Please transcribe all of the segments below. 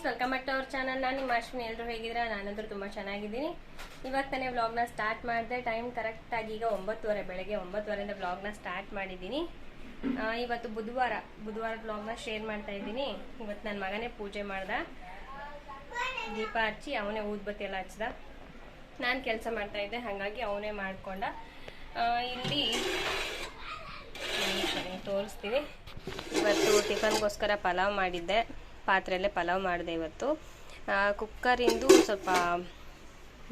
Friends welcome back to our channel ನಾನು ನಿಮ್ಮ ಅಶ್ವಿನಿ. ಎಲ್ಲರೂ ಹೇಗಿದ್ರೆ ನಾನಂದ್ರೂ ತುಂಬ ಚೆನ್ನಾಗಿದ್ದೀನಿ. ಇವಾಗ ತಾನೇ ವ್ಲಾಗ್ನ ಸ್ಟಾರ್ಟ್ ಮಾಡಿದೆ ಟೈಮ್ ಕರೆಕ್ಟಾಗಿ ಈಗ ಒಂಬತ್ತುವರೆ, ಬೆಳಗ್ಗೆ ಒಂಬತ್ತುವರೆಯಿಂದ ವ್ಲಾಗ್ನ ಸ್ಟಾರ್ಟ್ ಮಾಡಿದ್ದೀನಿ. ಇವತ್ತು ಬುಧವಾರ ಬುಧವಾರ ವ್ಲಾಗ್ನ ಶೇರ್ ಮಾಡ್ತಾ ಇದ್ದೀನಿ. ಇವತ್ತು ನನ್ನ ಮಗನೇ ಪೂಜೆ ಮಾಡ್ದ. ದೀಪ ಹಚ್ಚಿ ಅವನೇ ಊದ್ಬತ್ತಿ ಎಲ್ಲ ಹಚ್ಚಿದ ನಾನು ಕೆಲಸ ಮಾಡ್ತಾ ಇದ್ದೆ. ಹಾಗಾಗಿ ಅವನೇ ಮಾಡಿಕೊಂಡ. ಇಲ್ಲಿ ತೋರಿಸ್ತೀನಿ. ಇವತ್ತು ಟಿಫನ್ಗೋಸ್ಕರ ಪಲಾವ್ ಮಾಡಿದ್ದೆ. ಪಾತ್ರೆಯಲ್ಲೇ ಪಲಾವ್ ಮಾಡಿದೆ ಇವತ್ತು. ಕುಕ್ಕರಿಂದು ಸ್ವಲ್ಪ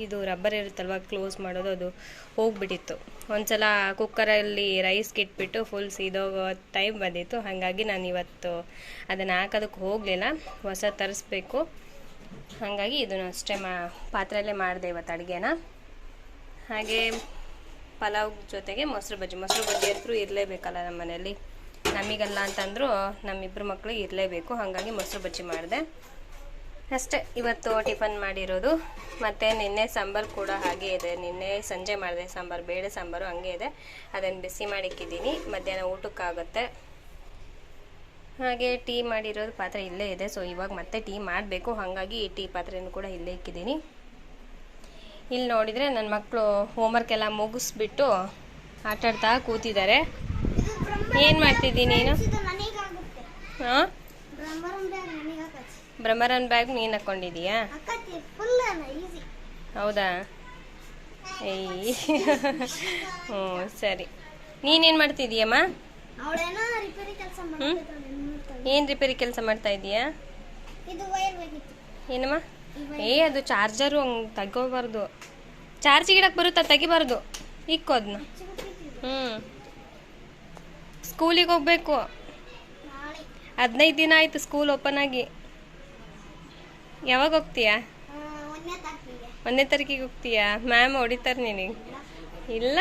ಇದು ರಬ್ಬರ್ ಇರುತ್ತಲ್ವ, ಕ್ಲೋಸ್ ಮಾಡೋದು ಅದು ಹೋಗ್ಬಿಟ್ಟಿತ್ತು. ಒಂದ್ಸಲ ಕುಕ್ಕರಲ್ಲಿ ರೈಸ್ ಇಟ್ಬಿಟ್ಟು ಫುಲ್ ಸೀದೋಗೋ ಟೈಮ್ ಬಂದಿತ್ತು. ಹಾಗಾಗಿ ನಾನು ಇವತ್ತು ಅದನ್ನು ಹಾಕೋದಕ್ಕೆ ಹೋಗಲಿಲ್ಲ. ಹೊಸ ತರಿಸ್ಬೇಕು. ಹಾಗಾಗಿ ಇದನ್ನು ಅಷ್ಟೇ ಮಾ, ಪಾತ್ರೆಯಲ್ಲೇ ಮಾಡಿದೆ ಇವತ್ತು ಅಡುಗೆನ. ಹಾಗೆ ಪಲಾವ್ ಜೊತೆಗೆ ಮೊಸರು ಬಜ್ಜಿ. ಮೊಸರು ಬಜ್ಜಿ ಅಂತೂ ಇರಲೇಬೇಕಲ್ಲ ನಮ್ಮ ಮನೆಯಲ್ಲಿ ನಮಗಲ್ಲ ಅಂತಂದರೂ ನಮ್ಮಿಬ್ಬರು ಮಕ್ಕಳು ಇರಲೇಬೇಕು, ಹಾಗಾಗಿ ಮೊಸರು ಬಜ್ಜಿ ಮಾಡಿದೆ. ಅಷ್ಟೇ, ಇವತ್ತು ಟಿಫನ್ ಮಾಡಿರೋದು. ಮತ್ತು ನಿನ್ನೆ ಸಾಂಬಾರು ಕೂಡ ಹಾಗೆ ಇದೆ. ನಿನ್ನೆ ಸಂಜೆ ಮಾಡಿದೆ ಸಾಂಬಾರು, ಬೇಳೆ ಸಾಂಬಾರು ಹಂಗೆ ಇದೆ. ಅದನ್ನು ಬಿಸಿ ಮಾಡಿಕ್ಕಿದ್ದೀನಿ. ಮಧ್ಯಾಹ್ನ ಊಟಕ್ಕಾಗುತ್ತೆ. ಹಾಗೆ ಟೀ ಮಾಡಿರೋದು ಪಾತ್ರೆ ಇಲ್ಲೇ ಇದೆ. ಸೊ ಇವಾಗ ಮತ್ತೆ ಟೀ ಮಾಡಬೇಕು. ಹಾಗಾಗಿ ಟೀ ಪಾತ್ರೆನೂ ಕೂಡ ಇಲ್ಲೇ ಇಕ್ಕಿದ್ದೀನಿ. ಇಲ್ಲಿ ನೋಡಿದರೆ ನನ್ನ ಮಕ್ಕಳು ಹೋಮ್ವರ್ಕ್ ಎಲ್ಲ ಮುಗಿಸ್ಬಿಟ್ಟು ಆಟಾಡ್ತಾ ಕೂತಿದ್ದಾರೆ. ಏನು ಮಾಡ್ತಿದ್ದೀನಿ ನೀನು? ಹಾಂ? ಬ್ರಹ್ಮರನ್ ಬ್ಯಾಗ್ ನೀನು ಈಸಿ ಹೌದಾ? ಏಯ್. ಹ್ಞೂ ಸರಿ. ನೀನೇನು ಕೆಲಸ ಮಾಡ್ತಿದ್ದಾಳೆ ಏನು ರಿಪೇರಿ ಕೆಲಸ ಮಾಡ್ತಾ ಇದೀಯಾ ಏನಮ್ಮ? ಏ, ಅದು ಚಾರ್ಜರು ಹಂಗೆ ತಗೋಬಾರ್ದು. ಚಾರ್ಜ್ ಗಿಡಕ್ ಬರುತ್ತಾ? ತೆಗಿಬಾರ್ದು. ಇಕ್ಕೋದ್ನ. ಹ್ಮ್. ಹ್ಞೂ ಸ್ಕೂಲಿಗೆ ಹೋಗ್ಬೇಕು. ಹದಿನೈದು ದಿನ ಆಯಿತು ಸ್ಕೂಲ್ ಓಪನ್ ಆಗಿ. ಯಾವಾಗ ಹೋಗ್ತೀಯಾ? ಒಂದನೇ ತಾರೀಕಿಗೆ ಹೋಗ್ತೀಯಾ? ಮ್ಯಾಮ್ ಹೊಡಿತಾರೆ ನಿನಗೆ. ಇಲ್ಲ.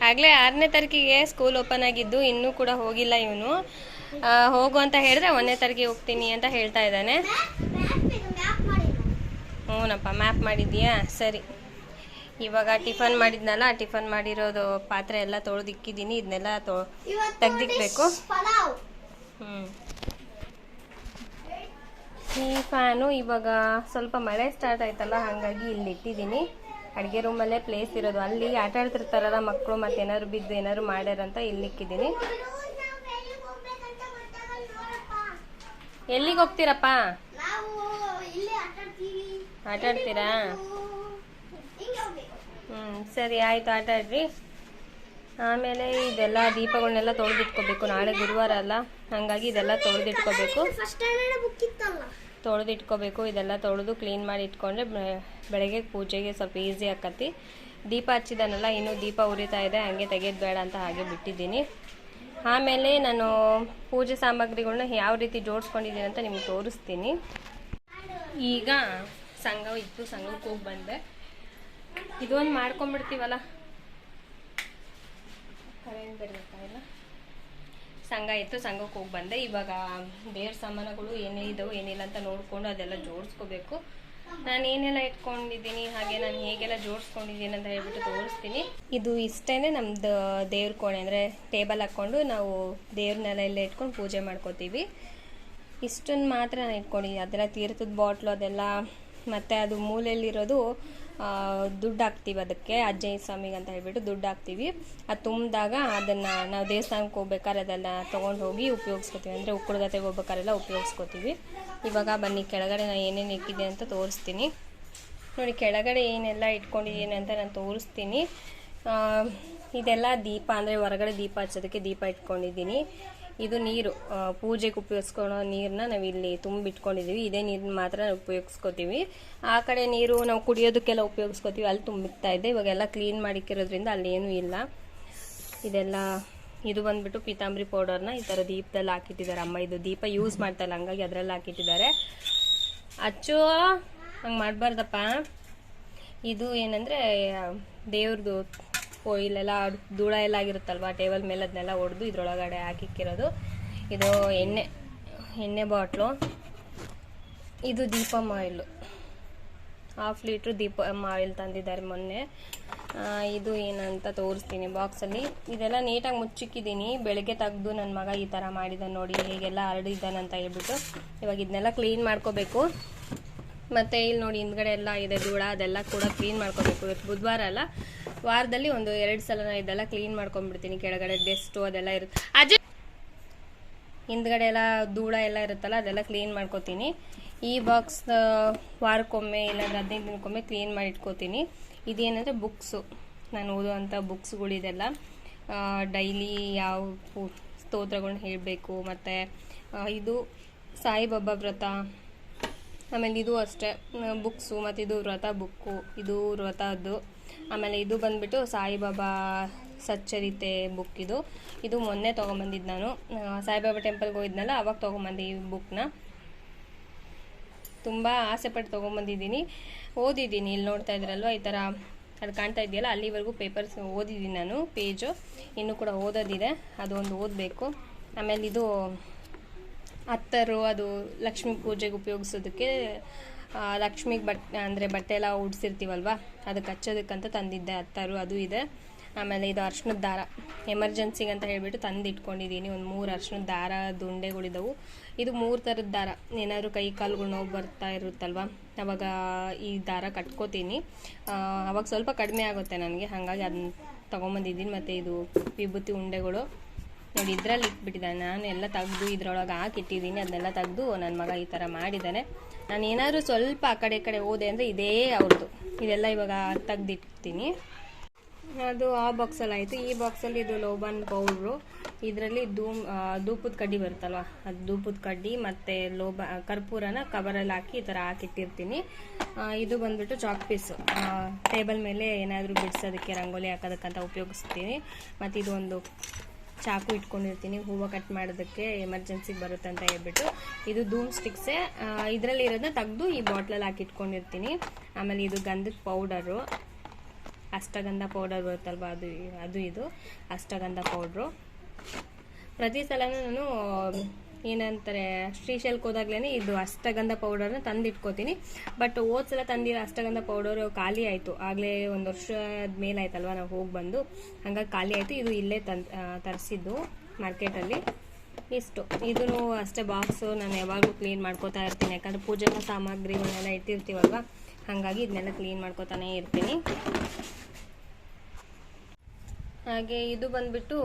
ಆಗಲೇ ಆರನೇ ತಾರೀಕಿಗೆ ಸ್ಕೂಲ್ ಓಪನ್ ಆಗಿದ್ದು ಇನ್ನೂ ಕೂಡ ಹೋಗಿಲ್ಲ ಇವನು. ಹೋಗು ಅಂತ ಹೇಳಿದ್ರೆ ಒಂದನೇ ತಾರೀಕಿಗೆ ಹೋಗ್ತೀನಿ ಅಂತ ಹೇಳ್ತಾ ಇದ್ದಾನೆ. ಹ್ಞೂನಪ್ಪ, ಮ್ಯಾಪ್ ಮಾಡಿದ್ದೀಯಾ? ಸರಿ. ಇವಾಗ ಟಿಫನ್ ಮಾಡಿದ್ನಲ್ಲ ಟಿಫನ್ ಮಾಡಿರೋದು ಪಾತ್ರೆ ಎಲ್ಲ ತೊಳೆದಿಕ್ಕಿದ್ದೀನಿ ಇದನ್ನೆಲ್ಲ ತೊ ತೆಗ್ದಿಕ್ಬೇಕು. ಹ್ಞೂ ಈ ಫ್ಯಾನು ಇವಾಗ ಸ್ವಲ್ಪ ಮಳೆ ಸ್ಟಾರ್ಟ್ ಆಯ್ತಲ್ಲ ಹಾಗಾಗಿ ಇಲ್ಲಿ ಇಟ್ಟಿದ್ದೀನಿ. ಅಡುಗೆ ರೂಮಲ್ಲೇ ಪ್ಲೇಸ್ ಇರೋದು. ಅಲ್ಲಿ ಆಟ ಆಡ್ತಿರ್ತಾರಲ್ಲ ಮಕ್ಕಳು ಮತ್ತೆ ಏನಾದ್ರು ಬಿದ್ದು ಏನಾದ್ರು ಮಾಡ್ಯಾರಂತ ಇಲ್ಲಿ ಇಕ್ಕಿದ್ದೀನಿ. ಎಲ್ಲಿಗೆ ಹೋಗ್ತೀರಪ್ಪ? ಆಟ ಆಡ್ತೀರಾ? ಹ್ಞೂ ಸರಿ, ಆಯಿತು, ಆಟ ಆಡ್ರಿ. ಆಮೇಲೆ ಇದೆಲ್ಲ ದೀಪಗಳನ್ನೆಲ್ಲ ತೊಳೆದಿಟ್ಕೋಬೇಕು. ನಾಳೆ ಗುರುವಾರ ಅಲ್ಲ, ಹಾಗಾಗಿ ಇದೆಲ್ಲ ತೊಳೆದಿಟ್ಕೋಬೇಕು. ತೊಳೆದಿಟ್ಕೋಬೇಕು, ಇದೆಲ್ಲ ತೊಳೆದು ಕ್ಲೀನ್ ಮಾಡಿ ಇಟ್ಕೊಂಡ್ರೆ ಬೆಳಗ್ಗೆ ಪೂಜೆಗೆ ಸ್ವಲ್ಪ ಈಸಿ ಆಕತಿ. ದೀಪ ಹಚ್ಚಿದಾನಲ್ಲ, ಇನ್ನೂ ದೀಪ ಉರಿತಾ ಇದೆ, ಹಂಗೆ ತೆಗೆಯೋದು ಬೇಡ ಅಂತ ಹಾಗೆ ಬಿಟ್ಟಿದ್ದೀನಿ. ಆಮೇಲೆ ನಾನು ಪೂಜೆ ಸಾಮಗ್ರಿಗಳನ್ನ ಯಾವ ರೀತಿ ಜೋಡಿಸ್ಕೊಂಡಿದ್ದೀನಿ ಅಂತ ನಿಮ್ಗೆ ತೋರಿಸ್ತೀನಿ. ಈಗ ಸಂಘ ಇತ್ತು, ಸಂಘಕ್ಕೆ ಹೋಗಿ ಬಂದೆ. ಇದೊಂದು ಮಾಡ್ಕೊಂಡ್ಬಿಡ್ತೀವಲ್ಲ? ಕರೆಂಟ್ ಬರ್ಬೇಕಾಗಿಲ್ಲ ಸಂಘ ಇತ್ತು ಸಂಘಕ್ಕೆ ಹೋಗಿ ಬಂದೆ. ಇವಾಗ ಬೇರೆ ಸಾಮಾನುಗಳು ಏನೇ ಇದಾವೆ ಏನಿಲ್ಲ ಅಂತ ನೋಡಿಕೊಂಡು ಅದೆಲ್ಲ ಜೋಡಿಸ್ಕೋಬೇಕು. ನಾನು ಏನೆಲ್ಲ ಇಟ್ಕೊಂಡಿದ್ದೀನಿ, ಹಾಗೆ ನಾನು ಹೇಗೆಲ್ಲ ಜೋಡಿಸ್ಕೊಂಡಿದ್ದೀನಿ ಅಂತ ಹೇಳ್ಬಿಟ್ಟು ತೋರಿಸ್ತೀನಿ. ಇದು ಇಷ್ಟೇ ನಮ್ಮದು ದೇವ್ರ ಕೋಣೆ, ಅಂದರೆ ಟೇಬಲ್ ಹಾಕ್ಕೊಂಡು ನಾವು ದೇವ್ರನ್ನೆಲ್ಲ ಎಲ್ಲ ಇಟ್ಕೊಂಡು ಪೂಜೆ ಮಾಡ್ಕೋತೀವಿ. ಇಷ್ಟನ್ನು ಮಾತ್ರ ನಾನು ಇಟ್ಕೊಂಡಿದ್ದೀನಿ. ಅದೆಲ್ಲ ತೀರ್ಥದ ಬಾಟ್ಲು ಅದೆಲ್ಲ, ಮತ್ತು ಅದು ಮೂಲೆಯಲ್ಲಿರೋದು ದುಡ್ಡು ಹಾಕ್ತೀವಿ ಅದಕ್ಕೆ, ಅಜ್ಜಯ್ಯ ಸ್ವಾಮಿಗೆ ಅಂತ ಹೇಳಿಬಿಟ್ಟು ದುಡ್ಡು ಹಾಕ್ತೀವಿ. ಅದು ತುಂಬಿದಾಗ ಅದನ್ನು ನಾವು ದೇವಸ್ಥಾನಕ್ಕೆ ಹೋಗ್ಬೇಕಾದ್ರೆ ಅದೆಲ್ಲ ತೊಗೊಂಡು ಹೋಗಿ ಉಪಯೋಗಿಸ್ಕೊತೀವಿ. ಅಂದರೆ ಉಕ್ಕುಡ್ಗತೆಗೆ ಹೋಗ್ಬೇಕಾರೆಲ್ಲ ಉಪಯೋಗಿಸ್ಕೊತೀವಿ. ಇವಾಗ ಬನ್ನಿ, ಕೆಳಗಡೆ ನಾನು ಏನೇನು ಇಕ್ಕಿದೆ ಅಂತ ತೋರಿಸ್ತೀನಿ. ನೋಡಿ, ಕೆಳಗಡೆ ಏನೆಲ್ಲ ಇಟ್ಕೊಂಡಿದ್ದೀನಿ ಅಂತ ನಾನು ತೋರಿಸ್ತೀನಿ. ಇದೆಲ್ಲ ದೀಪ ಅಂದರೆ ಹೊರಗಡೆ ದೀಪ ಹಚ್ಚೋದಕ್ಕೆ ದೀಪ ಇಟ್ಕೊಂಡಿದ್ದೀನಿ. ಇದು ನೀರು. ಪೂಜೆಗೆ ಉಪಯೋಗಿಸ್ಕೊಳೋ ನೀರನ್ನ ನಾವು ಇಲ್ಲಿ ತುಂಬಿಟ್ಕೊಂಡಿದ್ದೀವಿ ಇದೇ ನೀರನ್ನ ಮಾತ್ರ ನಾವು ಉಪಯೋಗಿಸ್ಕೋತೀವಿ. ಆ ಕಡೆ ನೀರು ನಾವು ಕುಡಿಯೋದಕ್ಕೆಲ್ಲ ಉಪಯೋಗಿಸ್ಕೋತೀವಿ. ಅಲ್ಲಿ ತುಂಬಿಕ್ತಾ ಇದೆ. ಇವಾಗೆಲ್ಲ ಕ್ಲೀನ್ ಮಾಡಿಕ್ಕಿರೋದ್ರಿಂದ ಅಲ್ಲಿ ಏನೂ ಇಲ್ಲ. ಇದೆಲ್ಲ, ಇದು ಬಂದ್ಬಿಟ್ಟು ಪೀತಾಂಬರಿ ಪೌಡರ್ನ ಈ ಥರ ದೀಪದಲ್ಲಿ ಹಾಕಿಟ್ಟಿದ್ದಾರೆ ಅಮ್ಮ. ಇದು ದೀಪ ಯೂಸ್ ಮಾಡ್ತಾಯಿಲ್ಲ, ಹಂಗಾಗಿ ಅದರಲ್ಲಿ ಹಾಕಿಟ್ಟಿದ್ದಾರೆ. ಅಚ್ಚು, ಹಂಗೆ ಮಾಡಬಾರ್ದಪ್ಪ. ಇದು ಏನಂದರೆ, ದೇವ್ರದ್ದು ಓ ಇಲ್ಲೆಲ್ಲ ಧೂಳ ಎಲ್ಲ ಆಗಿರುತ್ತಲ್ವ? ಟೇಬಲ್ ಮೇಲೆ ಅದನ್ನೆಲ್ಲ ಹೊಡೆದು ಇದ್ರೊಳಗಡೆ ಹಾಕಿಕ್ಕಿರೋದು. ಇದು ಎಣ್ಣೆ ಎಣ್ಣೆ ಬಾಟ್ಲು. ಇದು Deepam oil. Half litre Deepam oil ತಂದಿದ್ದಾರೆ ಮೊನ್ನೆ. ಇದು ಏನಂತ ತೋರಿಸ್ತೀನಿ ಬಾಕ್ಸಲ್ಲಿ. ಇದೆಲ್ಲ ನೀಟಾಗಿ ಮುಚ್ಚಿಕ್ಕಿದ್ದೀನಿ. ಬೆಳಗ್ಗೆ ತೆಗೆದು ನನ್ನ ಮಗ ಈ ಥರ ಮಾಡಿದ ನೋಡಿ, ಹೇಗೆಲ್ಲ ಹರಡಿದ್ದಾನಂತ ಹೇಳ್ಬಿಟ್ಟು ಇವಾಗ ಇದನ್ನೆಲ್ಲ ಕ್ಲೀನ್ ಮಾಡ್ಕೋಬೇಕು. ಮತ್ತು ಇಲ್ಲಿ ನೋಡಿ, ಹಿಂದ್ಗಡೆ ಎಲ್ಲ ಇದೆ ಧೂಳ, ಅದೆಲ್ಲ ಕೂಡ ಕ್ಲೀನ್ ಮಾಡ್ಕೋಬೇಕು. ಇವತ್ತು ಬುಧವಾರ ಅಲ್ಲ. ವಾರದಲ್ಲಿ ಒಂದು ಎರಡು ಸಲ ಇದೆಲ್ಲ ಕ್ಲೀನ್ ಮಾಡ್ಕೊಂಡ್ಬಿಡ್ತೀನಿ. ಕೆಳಗಡೆ ಡೆಸ್ಟು ಅದೆಲ್ಲ ಇರುತ್ತೆ. ಅಜಯ್ ಹಿಂದ್ಗಡೆ ಎಲ್ಲ ಧೂಳ ಎಲ್ಲ ಇರುತ್ತಲ್ಲ, ಅದೆಲ್ಲ ಕ್ಲೀನ್ ಮಾಡ್ಕೋತೀನಿ. ಈ ಬಾಕ್ಸ್ ವಾರಕ್ಕೊಮ್ಮೆ ಇಲ್ಲಾಂದ್ರೆ ಹದಿನೈದು ದಿನಕ್ಕೊಮ್ಮೆ ಕ್ಲೀನ್ ಮಾಡಿ ಇಟ್ಕೋತೀನಿ. ಇದೇನಂದರೆ ಬುಕ್ಸು ನಾನು ಓದುವಂಥ ಬುಕ್ಸ್ಗಳಿದೆಲ್ಲ ಡೈಲಿ ಯಾವ ಸ್ತೋತ್ರಗಳನ್ನ ಸ್ತೋತ್ರಗಳ್ನ ಹೇಳಬೇಕು, ಮತ್ತು ಇದು ಸಾಯಿಬಾಬಾ ವ್ರತ. ಆಮೇಲೆ ಇದು ಅಷ್ಟೇ. ಬುಕ್ಸು ಮತ್ತು ಇದು ವ್ರತ ಬುಕ್ಕು ಇದು ವ್ರತದ್ದು. ಆಮೇಲೆ ಇದು ಬಂದ್ಬಿಟ್ಟು ಸಾಯಿಬಾಬಾ ಸಚ್ಚರಿತೆ ಬುಕ್ ಇದು. ಇದು ಮೊನ್ನೆ ತೊಗೊಂಬಂದಿದ್ದು ನಾನು. ಸಾಯಿಬಾಬಾ ಟೆಂಪಲ್ಗೆ ಹೋಗಿದ್ನಲ್ಲ, ಅವಾಗ ತೊಗೊಂಬಂದೆ ಈ ಬುಕ್ನ ತುಂಬ ಆಸೆಪಟ್ಟು ತೊಗೊಂಬಂದಿದ್ದೀನಿ. ಓದಿದ್ದೀನಿ, ಇಲ್ಲಿ ನೋಡ್ತಾ ಇದ್ರಲ್ವ, ಈ ಥರ ಅದು ಕಾಣ್ತಾ ಇದೆಯಲ್ಲ, ಅಲ್ಲಿವರೆಗೂ ಪೇಪರ್ಸ್ ಓದಿದ್ದೀನಿ ನಾನು ಪೇಜು ಇನ್ನೂ ಕೂಡ ಓದೋದಿದೆ, ಅದೊಂದು ಓದಬೇಕು. ಆಮೇಲೆ ಇದು ಅತ್ತರು, ಅದು ಲಕ್ಷ್ಮೀ ಪೂಜೆಗೆ ಉಪಯೋಗಿಸೋದಕ್ಕೆ ಲಕ್ಷ್ಮಿಗೆ ಬಟ್ಟೆ ಅಂದರೆ ಬಟ್ಟೆ ಎಲ್ಲ ಉಡ್ಸಿರ್ತೀವಲ್ವ? ಅದಕ್ಕೆ ಹಚ್ಚೋದಕ್ಕಂತ ತಂದಿದ್ದೆ ಹತ್ತಾರು ಅದು ಇದೆ. ಆಮೇಲೆ ಇದು ಅರ್ಶಿಣದ ದಾರ. ಎಮರ್ಜೆನ್ಸಿಗೆ ಅಂತ ಹೇಳಿಬಿಟ್ಟು ತಂದು ಇಟ್ಕೊಂಡಿದ್ದೀನಿ ಒಂದು ಮೂರು ಅರ್ಶಿಣದ ದಾರ ದುಂಡೆಗಳಿದ್ದವು ಇದು ಮೂರು ಥರದ ದಾರ. ಏನಾದರೂ ಕೈ ಕಾಲುಗಳು ನೋವು ಬರ್ತಾ ಇರುತ್ತಲ್ವ? ಅವಾಗ ಈ ದಾರ ಕಟ್ಕೋತೀನಿ. ಅವಾಗ ಸ್ವಲ್ಪ ಕಡಿಮೆ ಆಗುತ್ತೆ ನನಗೆ. ಹಾಗಾಗಿ ಅದನ್ನ ತೊಗೊಂಬಂದಿದ್ದೀನಿ. ಮತ್ತು ಇದು ವಿಭೂತಿ ಉಂಡೆಗಳು. ನೋಡಿ, ಇದರಲ್ಲಿ ಇಟ್ಬಿಟ್ಟಿದ್ದಾನೆ. ನಾನು ಎಲ್ಲ ತೆಗ್ದು ಇದ್ರೊಳಗೆ ಹಾಕಿಟ್ಟಿದ್ದೀನಿ. ಅದನ್ನೆಲ್ಲ ತೆಗ್ದು ನನ್ನ ಮಗ ಈ ಥರ ಮಾಡಿದ್ದಾನೆ. ನಾನು ಏನಾದರೂ ಸ್ವಲ್ಪ ಆ ಕಡೆ ಕಡೆ ಹೋದೆ ಅಂದರೆ ಇದೇ ಅವ್ರದ್ದು ಇದೆಲ್ಲ ಇವಾಗ ತೆಗ್ದಿಡ್ತೀನಿ ಅದು ಆ ಬಾಕ್ಸಲ್ಲಿ ಆಯಿತು. ಈ ಬಾಕ್ಸಲ್ಲಿ ಇದು ಲೋಬನ್ ಪೌಡ್ರು. ಇದರಲ್ಲಿ ಧೂಮ್ ಧೂಪದ ಕಡ್ಡಿ ಬರುತ್ತಲ್ವ? ಅದು ಧೂಪದ ಕಡ್ಡಿ ಮತ್ತು ಲೋಬ, ಕರ್ಪೂರನ ಕವರಲ್ಲಿ ಹಾಕಿ ಈ ಥರ ಹಾಕಿಟ್ಟಿರ್ತೀನಿ. ಇದು ಬಂದ್ಬಿಟ್ಟು ಚಾಕ್ ಪೀಸು ಟೇಬಲ್ ಮೇಲೆ ಏನಾದರೂ ಬಿಡಿಸೋದಕ್ಕೆ, ರಂಗೋಲಿ ಹಾಕೋದಕ್ಕಂತ ಉಪಯೋಗಿಸ್ತೀನಿ. ಮತ್ತು ಇದು ಒಂದು ಚಾಕು ಇಟ್ಕೊಂಡಿರ್ತೀನಿ, ಹೂವು ಕಟ್ ಮಾಡೋದಕ್ಕೆ ಎಮರ್ಜೆನ್ಸಿಗೆ ಬರುತ್ತೆ ಅಂತ ಹೇಳ್ಬಿಟ್ಟು. ಇದು ಧೂಮ್ ಸ್ಟಿಕ್ಸೇ ಇದರಲ್ಲಿ ಇರೋದನ್ನ ತೆಗೆದು ಈ ಬಾಟ್ಲಲ್ಲಿ ಹಾಕಿ ಇಟ್ಕೊಂಡಿರ್ತೀನಿ. ಆಮೇಲೆ ಇದು ಗಂಧದ ಪೌಡರು ಅಷ್ಟಗಂಧ ಪೌಡರ್ ಬರುತ್ತಲ್ವ, ಅದು ಅದು ಇದು, ಅಷ್ಟಗಂಧ ಪೌಡ್ರು ಪ್ರತಿ ಸಲನೂ ನಾನು ಏನಂತಾರೆ ಶ್ರೀಶೈಲ್ಕ್ ಹೋದಾಗ್ಲೇ ಇದು ಅಷ್ಟಗಂಧ ಪೌಡರ್ನ ತಂದಿಟ್ಕೋತೀನಿ. ಬಟ್ ಓದ್ಸಲ ಸಲ ತಂದಿರೋ ಅಷ್ಟಗಂಧ ಪೌಡರ್ ಖಾಲಿ ಆಯಿತು. ಆಗಲೇ ಒಂದು ವರ್ಷದ ಮೇಲೆ ಆಯ್ತಲ್ವ ನಾವು ಹೋಗಿ ಬಂದು. ಹಂಗಾಗಿ ಖಾಲಿ ಆಯಿತು. ಇದು ಇಲ್ಲೇ ತನ್ ತರಿಸಿದ್ದು ಮಾರ್ಕೆಟಲ್ಲಿ. ಇಷ್ಟು. ಇದೂ ಅಷ್ಟೇ ಬಾಕ್ಸು ನಾನು ಯಾವಾಗಲೂ ಕ್ಲೀನ್ ಮಾಡ್ಕೋತಾ ಇರ್ತೀನಿ. ಯಾಕಂದರೆ ಪೂಜಾ ಸಾಮಗ್ರಿಗಳನ್ನೆಲ್ಲ ಇಟ್ಟಿರ್ತೀವಲ್ವ? ಹಾಗಾಗಿ ಇದನ್ನೆಲ್ಲ ಕ್ಲೀನ್ ಮಾಡ್ಕೋತಾನೆ ಇರ್ತೀನಿ. ಹಾಗೆ ಇದು ಬಂದ್ಬಿಟ್ಟು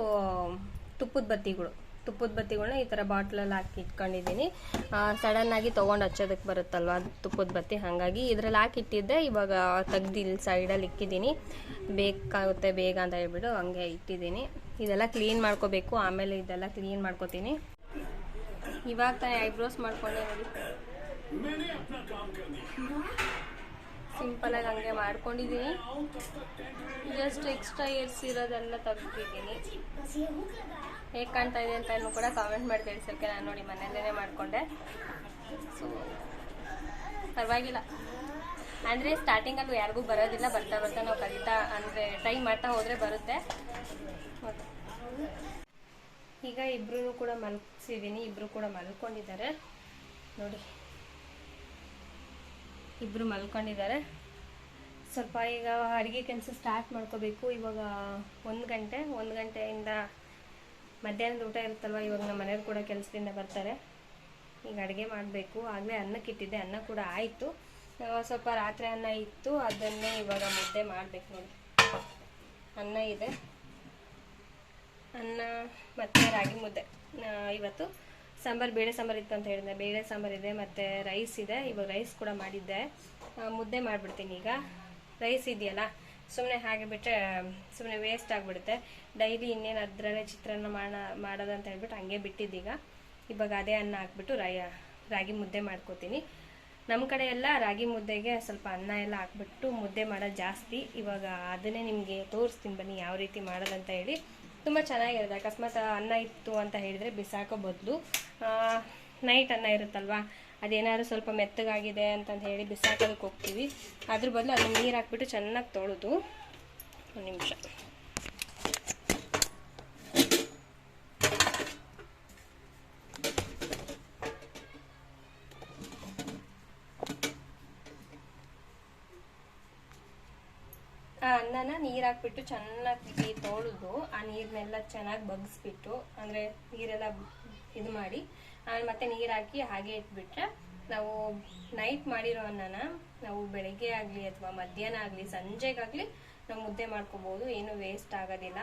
ತುಪ್ಪದ ಬತ್ತಿಗಳು. ತುಪ್ಪದ ಬತ್ತಿಗಳನ್ನ ಈ ಥರ ಬಾಟ್ಲಲ್ಲಿ ಹಾಕಿ ಇಟ್ಕೊಂಡಿದ್ದೀನಿ. ಸಡನ್ ಆಗಿ ತೊಗೊಂಡು ಹಚ್ಚೋದಕ್ಕೆ ಬರುತ್ತಲ್ವ ತುಪ್ಪದ ಬತ್ತಿ? ಹಾಗಾಗಿ ಇದ್ರಲ್ಲಿ ಹಾಕಿಟ್ಟಿದ್ದೆ ಇವಾಗ ತೆಗ್ದು ಇಲ್ಲಿ ಸೈಡಲ್ಲಿ ಇಕ್ಕಿದ್ದೀನಿ. ಬೇಕಾಗುತ್ತೆ ಬೇಗ ಅಂತ ಹೇಳ್ಬಿಟ್ಟು ಹಂಗೆ ಇಟ್ಟಿದ್ದೀನಿ. ಇದೆಲ್ಲ ಕ್ಲೀನ್ ಮಾಡ್ಕೋಬೇಕು, ಆಮೇಲೆ ಇದೆಲ್ಲ ಕ್ಲೀನ್ ಮಾಡ್ಕೋತೀನಿ. ಇವಾಗ ತಾನೇ ಐಬ್ರೋಸ್ ಮಾಡ್ಕೊಂಡೆ ನೋಡಿ. ಸಿಂಪಲಾಗಿ ಹಂಗೆ ಮಾಡ್ಕೊಂಡಿದ್ದೀನಿ. ಜಸ್ಟ್ ಎಕ್ಸ್ಟ್ರಾ ಇಯರ್ಸ್ ಇರೋದೆಲ್ಲ ತೆಗ್ದಿದ್ದೀನಿ ಹೇಗೆ ಕಾಣ್ತಾ ಇದೆ ಅಂತ ಕೂಡ ಕಾಮೆಂಟ್ ಮಾಡಿ ತಿಳಿಸೋಕ್ಕೆ ನಾನು ನೋಡಿ ಮನೆಯಲ್ಲೇ ಮಾಡಿಕೊಂಡೆ. ಸೊ ಪರವಾಗಿಲ್ಲ. ಅಂದರೆ ಸ್ಟಾರ್ಟಿಂಗಲ್ಲೂ ಯಾರಿಗೂ ಬರೋದಿಲ್ಲ, ಬರ್ತಾ ಬರ್ತಾ ನಾವು ಕಲಿತಾ, ಅಂದರೆ ಟ್ರೈ ಮಾಡ್ತಾ ಹೋದರೆ ಬರುತ್ತೆ. ಈಗ ಇಬ್ಬರೂ ಕೂಡ ಮಲಗಿಸಿದ್ದೀನಿ ಇಬ್ರು ಕೂಡ ಮಲ್ಕೊಂಡಿದ್ದಾರೆ. ನೋಡಿ. ಇಬ್ಬರು ಮಲ್ಕೊಂಡಿದ್ದಾರೆ. ಸ್ವಲ್ಪ ಈಗ ಅಡುಗೆ ಕೆಲಸ ಸ್ಟಾರ್ಟ್ ಮಾಡ್ಕೋಬೇಕು. ಇವಾಗ ಒಂದು ಗಂಟೆ, ಒಂದು ಗಂಟೆಯಿಂದ ಮಧ್ಯಾಹ್ನದ ಊಟ ಇರುತ್ತಲ್ವ? ಇವಾಗ ನಮ್ಮ ಮನೆಯವ್ರು ಕೂಡ ಕೆಲಸದಿಂದ ಬರ್ತಾರೆ. ಈಗ ಅಡುಗೆ ಮಾಡಬೇಕು. ಆಗಲೇ ಅನ್ನಕ್ಕೆ ಇಟ್ಟಿದ್ದೆ. ಅನ್ನ ಕೂಡ ಆಯಿತು. ಸ್ವಲ್ಪ ರಾತ್ರಿ ಅನ್ನ ಇತ್ತು. ಅದನ್ನೇ ಇವಾಗ ಮುದ್ದೆ ಮಾಡಬೇಕು ನೋಡಿ. ಅನ್ನ ಇದೆ. ಅನ್ನ ಮತ್ತು ರಾಗಿ ಮುದ್ದೆ. ಇವತ್ತು ಸಾಂಬಾರು, ಬೇಳೆ ಸಾಂಬಾರು ಇತ್ತು ಅಂತ ಹೇಳಿದೆ ಬೇಳೆ ಸಾಂಬಾರು ಇದೆ ಮತ್ತು ರೈಸ್ ಇದೆ. ಇವಾಗ ರೈಸ್ ಕೂಡ ಮಾಡಿದ್ದೆ. ಮುದ್ದೆ ಮಾಡಿಬಿಡ್ತೀನಿ ಈಗ. ರೈಸ್ ಇದೆಯಲ್ಲ? ಸುಮ್ಮನೆ ಹಾಗೆ ಬಿಟ್ಟರೆ ಸುಮ್ಮನೆ ವೇಸ್ಟ್ ಆಗಿಬಿಡುತ್ತೆ. ಡೈಲಿ ಇನ್ನೇನು ಅದರಲ್ಲೇ ಚಿತ್ರಾನ್ನ ಮಾಡ, ಮಾಡೋದಂತ ಹೇಳ್ಬಿಟ್ಟು ಹಂಗೆ ಬಿಟ್ಟಿದ್ದೀಗ. ಇವಾಗ ಅದೇ ಅನ್ನ ಹಾಕ್ಬಿಟ್ಟು ರಾಯ, ರಾಗಿ ಮುದ್ದೆ ಮಾಡ್ಕೋತೀನಿ. ನಮ್ಮ ಕಡೆ ಎಲ್ಲ ರಾಗಿ ಮುದ್ದೆಗೆ ಸ್ವಲ್ಪ ಅನ್ನ ಎಲ್ಲ ಹಾಕ್ಬಿಟ್ಟು ಮುದ್ದೆ ಮಾಡೋದು ಜಾಸ್ತಿ. ಇವಾಗ ಅದನ್ನೇ ನಿಮಗೆ ತೋರಿಸ್ತೀನಿ ಬನ್ನಿ ಯಾವ ರೀತಿ ಮಾಡೋದಂತ ಹೇಳಿ. ತುಂಬ ಚೆನ್ನಾಗಿರುತ್ತೆ. ಅಕಸ್ಮಾತ್ ಅನ್ನ ಇತ್ತು ಅಂತ ಹೇಳಿದರೆ ಬಿಸಾಕೋ ಬದಲು ನೈಟ್ ಅನ್ನ ಇರುತ್ತಲ್ವಾ? ಅದೇನಾದ್ರು ಸ್ವಲ್ಪ ಮೆತ್ತಗಾಗಿದೆ ಅಂತಂದು ಹೇಳಿ ಬಿಸಾಕೋದಕ್ಕೆ ಹೋಗ್ತೀವಿ. ಅದ್ರ ಬದಲು ಅದನ್ನ ನೀರು ಹಾಕ್ಬಿಟ್ಟು ಚೆನ್ನಾಗಿ ತೊಳೆದು ಒಂದು ನಿಮಿಷ. ಆ ಅನ್ನ ಅನ್ನನ ನೀರು ಹಾಕ್ಬಿಟ್ಟು ಚೆನ್ನಾಗಿ ತೊಳೆದು ಆ ನೀರನ್ನೆಲ್ಲ ಚೆನ್ನಾಗಿ ಬಗ್ಸ್ಬಿಟ್ಟು, ಅಂದರೆ ನೀರೆಲ್ಲ ಇದು ಮಾಡಿ ಆಮೇಲೆ ಮತ್ತೆ ನೀರ್ ಹಾಕಿ ಹಾಗೆ ಇಟ್ಬಿಟ್ರೆ ನಾವು ನೈಟ್ ಮಾಡಿರೋ ಅನ್ನನ ನಾವು ಬೆಳಗ್ಗೆ ಆಗಲಿ ಅಥವಾ ಮಧ್ಯಾಹ್ನ ಆಗಲಿ, ಸಂಜೆಗಾಗ್ಲಿ ನಾವು ಮುದ್ದೆ ಮಾಡ್ಕೋಬೋದು. ಏನು ವೇಸ್ಟ್ ಆಗೋದಿಲ್ಲ.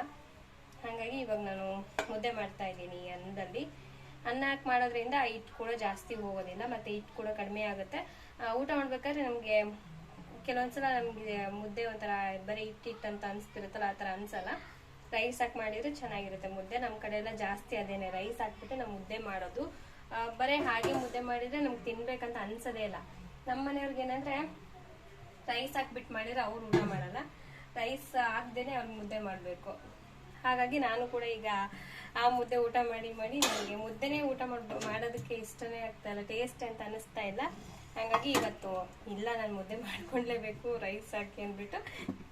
ಹಾಗಾಗಿ ಇವಾಗ ನಾನು ಮುದ್ದೆ ಮಾಡ್ತಾ ಇದ್ದೀನಿ ಅನ್ನದಲ್ಲಿ. ಅನ್ನ ಹಾಕಿ ಮಾಡೋದ್ರಿಂದ ಹಿಟ್ಟು ಕೂಡ ಜಾಸ್ತಿ ಹೋಗೋದಿಲ್ಲ, ಮತ್ತೆ ಹಿಟ್ಟು ಕೂಡ ಕಡಿಮೆ ಆಗುತ್ತೆ. ಊಟ ಮಾಡ್ಬೇಕಾದ್ರೆ ನಮಗೆ ಕೆಲವೊಂದ್ಸಲ ನಮ್ಗೆ ಮುದ್ದೆ ಒಂಥರ ಬರೀ ಹಿಟ್ಟಿಟ್ಟು ಅಂತ ಅನಿಸ್ತಿರುತ್ತಲ್ಲ, ಆ ಥರ ಅನ್ಸಲ್ಲ. ರೈಸ್ ಹಾಕಿ ಮಾಡಿದ್ರೆ ಚೆನ್ನಾಗಿರುತ್ತೆ ಮುದ್ದೆ. ನಮ್ಮ ಕಡೆ ಎಲ್ಲ ಜಾಸ್ತಿ ಅದೇನೆ, ರೈಸ್ ಹಾಕ್ಬಿಟ್ಟು ನಾವು ಮುದ್ದೆ ಮಾಡೋದು. ಬರೀ ಹಾಗೆ ಮುದ್ದೆ ಮಾಡಿದ್ರೆ ನಮ್ಗೆ ತಿನ್ಬೇಕಂತ ಅನ್ಸೋದೇ ಇಲ್ಲ. ನಮ್ಮ ಮನೆಯವ್ರಿಗೆ ಏನಂದ್ರೆ, ರೈಸ್ ಹಾಕ್ಬಿಟ್ಟು ಮಾಡಿದ್ರೆ ಅವ್ರು ಊಟ ಮಾಡಲ್ಲ. ರೈಸ್ ಹಾಕ್ದೇನೆ ಅವ್ರಿಗೆ ಮುದ್ದೆ ಮಾಡಬೇಕು. ಹಾಗಾಗಿ ನಾನು ಕೂಡ ಈಗ ಆ ಮುದ್ದೆ ಊಟ ಮಾಡಿ ಮಾಡಿ ನನಗೆ ಮುದ್ದೆನೇ ಊಟ ಮಾಡ್, ಮಾಡೋದಕ್ಕೆ ಇಷ್ಟನೇ ಆಗ್ತಾ ಇಲ್ಲ, ಟೇಸ್ಟ್ ಅಂತ ಅನ್ನಿಸ್ತಾ ಇಲ್ಲ. ಹಾಗಾಗಿ ಇವತ್ತು ಇಲ್ಲ, ನಾನು ಮುದ್ದೆ ಮಾಡ್ಕೊಳ್ಲೇಬೇಕು ರೈಸ್ ಹಾಕಿ ಅಂದ್ಬಿಟ್ಟು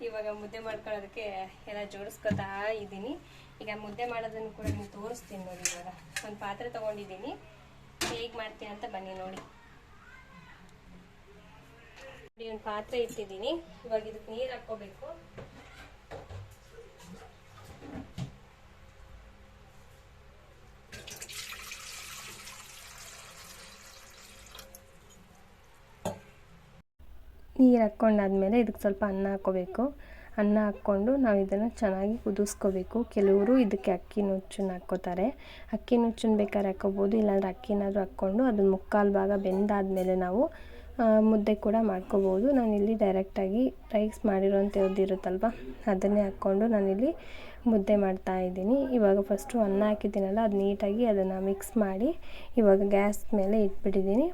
ಇವಾಗ ಮುದ್ದೆ ಮಾಡ್ಕೊಳ್ಳೋದಕ್ಕೆ ಎಲ್ಲ ಜೋಡಿಸ್ಕೊತಾ ಇದ್ದೀನಿ. ಈಗ ಮುದ್ದೆ ಮಾಡೋದನ್ನು ಕೂಡ ನೀವು ತೋರಿಸ್ತೀನಿ ನೋಡಿ ಇವಾಗ. ಒಂದು ಪಾತ್ರೆ ತೊಗೊಂಡಿದ್ದೀನಿ. ಹೇಗೆ ಮಾಡ್ತೀನಿ ಅಂತ ಬನ್ನಿ ನೋಡಿ. ಒಂದು ಪಾತ್ರೆ ಇಟ್ಟಿದ್ದೀನಿ. ಇವಾಗ ಇದಕ್ಕೆ ನೀರು ಹಾಕೋಬೇಕು ನೀರು ಹಾಕ್ಕೊಂಡಾದ್ಮೇಲೆ ಇದಕ್ಕೆ ಸ್ವಲ್ಪ ಅನ್ನ ಹಾಕ್ಕೋಬೇಕು. ಅನ್ನ ಹಾಕ್ಕೊಂಡು ನಾವು ಇದನ್ನು ಚೆನ್ನಾಗಿ ಕುದಿಸ್ಕೋಬೇಕು. ಕೆಲವರು ಇದಕ್ಕೆ ಅಕ್ಕಿ ನುಚ್ಚನ್ನು ಹಾಕ್ಕೋತಾರೆ. ಅಕ್ಕಿ ನುಚ್ಚನ್ನು ಬೇಕಾದ್ರೆ ಹಾಕ್ಕೋಬೋದು, ಇಲ್ಲಾಂದರೆ ಅಕ್ಕಿನಾದ್ರೂ ಹಾಕ್ಕೊಂಡು ಅದನ್ನ ಮುಕ್ಕಾಲು ಭಾಗ ಬೆಂದಾದಮೇಲೆ ನಾವು ಮುದ್ದೆ ಕೂಡ ಮಾಡ್ಕೋಬೋದು. ನಾನಿಲ್ಲಿ ಡೈರೆಕ್ಟಾಗಿ ರೈಸ್ ಮಾಡಿರೋಂಥದ್ದು ಇರುತ್ತಲ್ವ, ಅದನ್ನೇ ಹಾಕ್ಕೊಂಡು ನಾನಿಲ್ಲಿ ಮುದ್ದೆ ಮಾಡ್ತಾ ಇದ್ದೀನಿ. ಇವಾಗ ಫಸ್ಟು ಅನ್ನ ಹಾಕಿದ್ದೀನಲ್ಲ, ಅದು ನೀಟಾಗಿ ಅದನ್ನು ಮಿಕ್ಸ್ ಮಾಡಿ ಇವಾಗ ಗ್ಯಾಸ್ ಮೇಲೆ ಇಟ್ಬಿಟ್ಟಿದ್ದೀನಿ.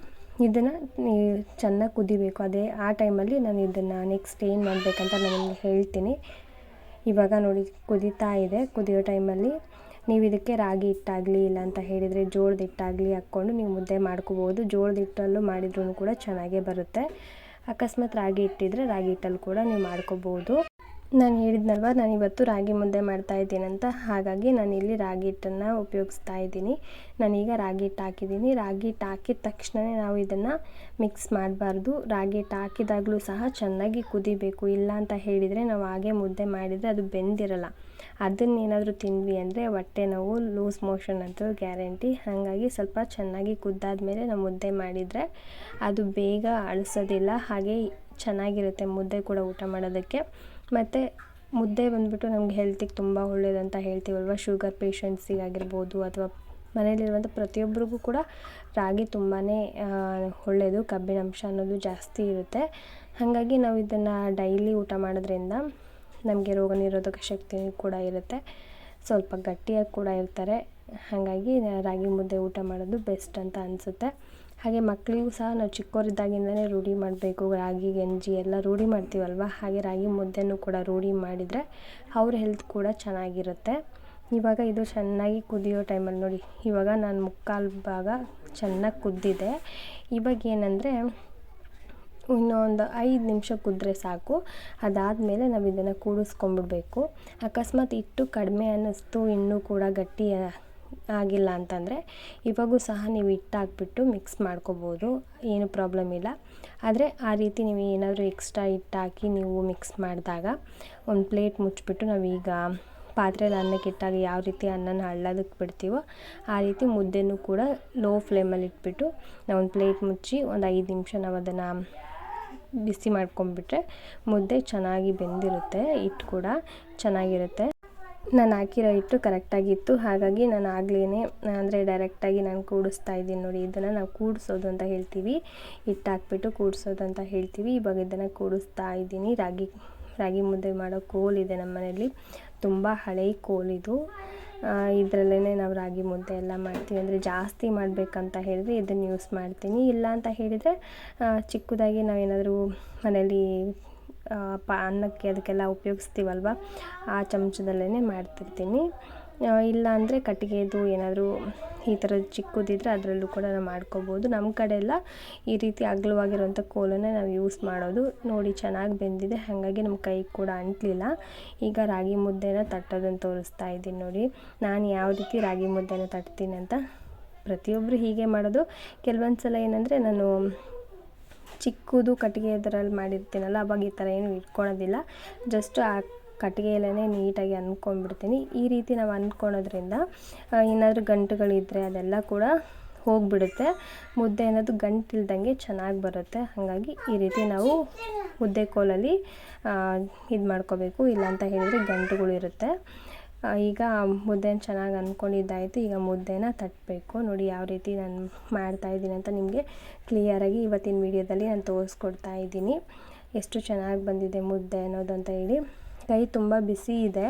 ಇದನ್ನು ನೀವು ಚೆನ್ನಾಗಿ ಕುದಿಬೇಕು. ಅದೇ ಆ ಟೈಮಲ್ಲಿ ನಾನು ಇದನ್ನು ನೆಕ್ಸ್ಟ್ ಏನು ಮಾಡಬೇಕಂತ ನಾನು ನಿಮಗೆ ಹೇಳ್ತೀನಿ. ಇವಾಗ ನೋಡಿ ಕುದೀತಾ ಇದೆ. ಕುದಿಯೋ ಟೈಮಲ್ಲಿ ನೀವು ಇದಕ್ಕೆ ರಾಗಿ ಹಿಟ್ಟಾಗಲಿ ಇಲ್ಲ ಅಂತ ಹೇಳಿದರೆ ಜೋಳದ ಹಿಟ್ಟಾಗಲಿ ಹಾಕ್ಕೊಂಡು ನೀವು ಮುದ್ದೆ ಮಾಡ್ಕೋಬೋದು. ಜೋಳದ ಹಿಟ್ಟಲ್ಲೂ ಮಾಡಿದ್ರೂ ಕೂಡ ಚೆನ್ನಾಗೇ ಬರುತ್ತೆ. ಅಕಸ್ಮಾತ್ ರಾಗಿ ಹಿಟ್ಟಿದ್ರೆ ರಾಗಿ ಹಿಟ್ಟಲ್ಲಿ ಕೂಡ ನೀವು ಮಾಡ್ಕೋಬೋದು. ನಾನು ಹೇಳಿದ್ನಲ್ವ, ನಾನು ಇವತ್ತು ರಾಗಿ ಮುದ್ದೆ ಮಾಡ್ತಾ ಇದ್ದೀನಂತ ಹಾಗಾಗಿ ನಾನು ಇಲ್ಲಿ ರಾಗಿ ಹಿಟ್ಟನ್ನು ಉಪಯೋಗಿಸ್ತಾ ಇದ್ದೀನಿ. ನಾನೀಗ ರಾಗಿ ಹಿಟ್ಟು ಹಾಕಿದ್ದೀನಿ. ರಾಗಿ ಹಿಟ್ಟು ಹಾಕಿದ ತಕ್ಷಣವೇ ನಾವು ಇದನ್ನು ಮಿಕ್ಸ್ ಮಾಡಬಾರ್ದು. ರಾಗಿ ಹಿಟ್ಟು ಹಾಕಿದಾಗಲೂ ಸಹ ಚೆನ್ನಾಗಿ ಕುದಿಬೇಕು. ಇಲ್ಲ ಅಂತ ಹೇಳಿದರೆ ನಾವು ಹಾಗೆ ಮುದ್ದೆ ಮಾಡಿದರೆ ಅದು ಬೆಂದಿರಲ್ಲ. ಅದನ್ನೇನಾದರೂ ತಿಂದ್ವಿ ಅಂದರೆ ಹೊಟ್ಟೆ ನೋವು, ಲೂಸ್ ಮೋಷನ್ ಅಂತೂ ಗ್ಯಾರಂಟಿ. ಹಾಗಾಗಿ ಸ್ವಲ್ಪ ಚೆನ್ನಾಗಿ ಕುದ್ದಾದ ಮೇಲೆ ನಾವು ಮುದ್ದೆ ಮಾಡಿದರೆ ಅದು ಬೇಗ ಅಳಿಸೋದಿಲ್ಲ. ಹಾಗೆ ಚೆನ್ನಾಗಿರುತ್ತೆ ಮುದ್ದೆ ಕೂಡ ಊಟ ಮಾಡೋದಕ್ಕೆ. ಮತ್ತು ಮುದ್ದೆ ಬಂದುಬಿಟ್ಟು ನಮ್ಗೆ ಹೆಲ್ತಿಗೆ ತುಂಬ ಒಳ್ಳೇದಂತ ಹೇಳ್ತೀವಲ್ವ? ಶುಗರ್ ಪೇಷಂಟ್ಸಿಗಾಗಿರ್ಬೋದು ಅಥವಾ ಮನೆಯಲ್ಲಿರುವಂಥ ಪ್ರತಿಯೊಬ್ಬರಿಗೂ ಕೂಡ ರಾಗಿ ತುಂಬಾ ಒಳ್ಳೆಯದು ಕಬ್ಬಿಣಾಂಶ ಅನ್ನೋದು ಜಾಸ್ತಿ ಇರುತ್ತೆ. ಹಾಗಾಗಿ ನಾವು ಇದನ್ನು ಡೈಲಿ ಊಟ ಮಾಡೋದ್ರಿಂದ ನಮಗೆ ರೋಗ ನಿರೋಧಕ ಶಕ್ತಿ ಕೂಡ ಇರುತ್ತೆ. ಸ್ವಲ್ಪ ಗಟ್ಟಿಯಾಗಿ ಕೂಡ ಇರ್ತಾರೆ. ಹಾಗಾಗಿ ರಾಗಿ ಮುದ್ದೆ ಊಟ ಮಾಡೋದು ಬೆಸ್ಟ್ ಅಂತ ಅನಿಸುತ್ತೆ. ಹಾಗೆ ಮಕ್ಕಳಿಗೂ ಸಹ ನಾವು ಚಿಕ್ಕವರಿದ್ದಾಗಿಂದಲೇ ರೂಢಿ ಮಾಡಬೇಕು. ರಾಗಿ, ಗಂಜಿ ಎಲ್ಲ ರೂಢಿ ಮಾಡ್ತೀವಲ್ವ? ಹಾಗೆ ರಾಗಿ ಮುದ್ದೆನೂ ಕೂಡ ರೂಢಿ ಮಾಡಿದರೆ ಅವ್ರ ಹೆಲ್ತ್ ಕೂಡ ಚೆನ್ನಾಗಿರುತ್ತೆ. ಇವಾಗ ಇದು ಚೆನ್ನಾಗಿ ಕುದಿಯೋ ಟೈಮಲ್ಲಿ ನೋಡಿ. ಇವಾಗ ನಾನು ಮುಕ್ಕಾಲು ಭಾಗ ಚೆನ್ನಾಗಿ ಕುದ್ದಿದೆ. ಇವಾಗ ಏನಂದರೆ ಇನ್ನೊಂದು ಐದು ನಿಮಿಷ ಕುದ್ರೆ ಸಾಕು. ಅದಾದಮೇಲೆ ನಾವು ಇದನ್ನು ಕೂಡಿಸ್ಕೊಂಬಿಡ್ಬೇಕು ಅಕಸ್ಮಾತ್ ಹಿಟ್ಟು ಕಡಿಮೆ ಅನ್ನಿಸ್ತು, ಇನ್ನೂ ಕೂಡ ಗಟ್ಟಿ ಆಗಿಲ್ಲ ಅಂತಂದರೆ ಇವಾಗೂ ಸಹ ನೀವು ಹಿಟ್ಟಾಕ್ಬಿಟ್ಟು ಮಿಕ್ಸ್ ಮಾಡ್ಕೋಬೋದು, ಏನು ಪ್ರಾಬ್ಲಮ್ ಇಲ್ಲ. ಆದರೆ ಆ ರೀತಿ ನೀವು ಏನಾದರೂ ಎಕ್ಸ್ಟ್ರಾ ಹಿಟ್ಟಾಕಿ ನೀವು ಮಿಕ್ಸ್ ಮಾಡಿದಾಗ ಒಂದು ಪ್ಲೇಟ್ ಮುಚ್ಚಿಬಿಟ್ಟು ನಾವೀಗ ಪಾತ್ರೆಯಲ್ಲಿ ಅನ್ನಕ್ಕೆ ಇಟ್ಟಾಗ ಯಾವ ರೀತಿ ಅನ್ನನ ಹಳ್ಳೋದಕ್ಕೆ ಬಿಡ್ತೀವೋ ಆ ರೀತಿ ಮುದ್ದೆನೂ ಕೂಡ ಲೋ ಫ್ಲೇಮಲ್ಲಿ ಇಟ್ಬಿಟ್ಟು ನಾವು ಒಂದು ಪ್ಲೇಟ್ ಮುಚ್ಚಿ ಒಂದು ಐದು ನಿಮಿಷ ನಾವು ಅದನ್ನು ಬಿಸಿ ಮಾಡ್ಕೊಂಬಿಟ್ರೆ ಮುದ್ದೆ ಚೆನ್ನಾಗಿ ಬೆಂದಿರುತ್ತೆ ಹಿಟ್ಟು ಕೂಡ ಚೆನ್ನಾಗಿರುತ್ತೆ. ನಾನು ಹಾಕಿರೋ ಹಿಟ್ಟು ಕರೆಕ್ಟಾಗಿತ್ತು. ಹಾಗಾಗಿ ನಾನು ಆಗ್ಲೇ ಅಂದರೆ ಡೈರೆಕ್ಟಾಗಿ ನಾನು ಕೂಡಿಸ್ತಾ ಇದ್ದೀನಿ ನೋಡಿ, ಇದನ್ನು ನಾವು ಕೂಡಿಸೋದು ಅಂತ ಹೇಳ್ತೀವಿ. ಹಿಟ್ಟು ಹಾಕ್ಬಿಟ್ಟು ಕೂಡಿಸೋದು ಅಂತ ಹೇಳ್ತೀವಿ. ಇವಾಗ ಇದನ್ನು ಕೂಡಿಸ್ತಾ ಇದ್ದೀನಿ. ರಾಗಿ ರಾಗಿ ಮುದ್ದೆ ಮಾಡೋ ಕೋಲಿದೆ ನಮ್ಮ ಮನೇಲಿ ತುಂಬ ಹಳೆಯ ಕೋಲಿದು ಇದರಲ್ಲೇ ನಾವು ರಾಗಿ ಮುದ್ದೆ ಎಲ್ಲ ಮಾಡ್ತೀವಿ. ಅಂದರೆ ಜಾಸ್ತಿ ಮಾಡಬೇಕಂತ ಹೇಳಿದ್ರೆ ಇದನ್ನು ಯೂಸ್ ಮಾಡ್ತೀನಿ. ಇಲ್ಲ ಅಂತ ಹೇಳಿದರೆ ಚಿಕ್ಕದಾಗಿ ನಾವೇನಾದರೂ ಮನೇಲಿ ಪ ಅನ್ನಕ್ಕೆ ಅದಕ್ಕೆಲ್ಲ ಉಪಯೋಗಿಸ್ತೀವಲ್ವ? ಆ ಚಮಚದಲ್ಲೇ ಮಾಡ್ತಿರ್ತೀನಿ. ಇಲ್ಲ ಅಂದರೆ ಕಟ್ಟಿಗೆದು ಏನಾದರೂ ಈ ಥರ ಚಿಕ್ಕದಿದ್ದರೆ ಅದರಲ್ಲೂ ಕೂಡ ನಾವು ಮಾಡ್ಕೋಬೋದು. ನಮ್ಮ ಕಡೆ ಈ ರೀತಿ ಅಗಲವಾಗಿರುವಂಥ ಕೋಲನ್ನೇ ನಾವು ಯೂಸ್ ಮಾಡೋದು. ನೋಡಿ, ಚೆನ್ನಾಗಿ ಬೆಂದಿದೆ. ಹಾಗಾಗಿ ನಮ್ಮ ಕೈ ಕೂಡ ಅಂಟಲಿಲ್ಲ. ಈಗ ರಾಗಿ ಮುದ್ದೆನ ತಟ್ಟೋದನ್ನು ತೋರಿಸ್ತಾ ಇದ್ದೀನಿ ನೋಡಿ. ನಾನು ಯಾವ ರೀತಿ ರಾಗಿ ಮುದ್ದೆನ ತಟ್ತೀನಿ ಅಂತ ಪ್ರತಿಯೊಬ್ಬರು ಹೀಗೆ ಮಾಡೋದು. ಕೆಲವೊಂದು ಸಲ ಏನಂದರೆ ನಾನು ಚಿಕ್ಕದು ಕಟ್ಟಿಗೆ ಇದರಲ್ಲಿ ಮಾಡಿರ್ತೀನಲ್ಲ, ಅವಾಗ ಈ ಥರ ಏನು ಇಟ್ಕೊಳೋದಿಲ್ಲ. ಜಸ್ಟ್ ಆ ಕಟ್ಟಿಗೆಯಲ್ಲೇ ನೀಟಾಗಿ ಅಂದ್ಕೊಂಡ್ಬಿಡ್ತೀನಿ. ಈ ರೀತಿ ನಾವು ಅಂದ್ಕೊಳೋದ್ರಿಂದ ಏನಾದರೂ ಗಂಟುಗಳಿದ್ದರೆ ಅದೆಲ್ಲ ಕೂಡ ಹೋಗಿಬಿಡುತ್ತೆ. ಮುದ್ದೆ ಅನ್ನೋದು ಗಂಟಿಲ್ದಂಗೆ ಚೆನ್ನಾಗಿ ಬರುತ್ತೆ. ಹಾಗಾಗಿ ಈ ರೀತಿ ನಾವು ಮುದ್ದೆ ಕೋಲಲ್ಲಿ ಇದು ಮಾಡ್ಕೋಬೇಕು ಇಲ್ಲ ಅಂತ ಹೇಳಿದರೆ ಗಂಟುಗಳಿರುತ್ತೆ. ಈಗ ಮುದ್ದೆನ ಚೆನ್ನಾಗಿ ಅಂದ್ಕೊಂಡಿದ್ದಾಯಿತು. ಈಗ ಮುದ್ದೆನ ತಟ್ಟಬೇಕು ನೋಡಿ ಯಾವ ರೀತಿ ನಾನು ಮಾಡ್ತಾ ಇದ್ದೀನಿ ಅಂತ ನಿಮಗೆ ಕ್ಲಿಯರಾಗಿ ಇವತ್ತಿನ ವಿಡಿಯೋದಲ್ಲಿ ನಾನು ತೋರಿಸ್ಕೊಡ್ತಾ ಇದ್ದೀನಿ. ಎಷ್ಟು ಚೆನ್ನಾಗಿ ಬಂದಿದೆ ಮುದ್ದೆ ಅನ್ನೋದು ಅಂತ ಹೇಳಿ. ಕೈ ತುಂಬ ಬಿಸಿ ಇದೆ.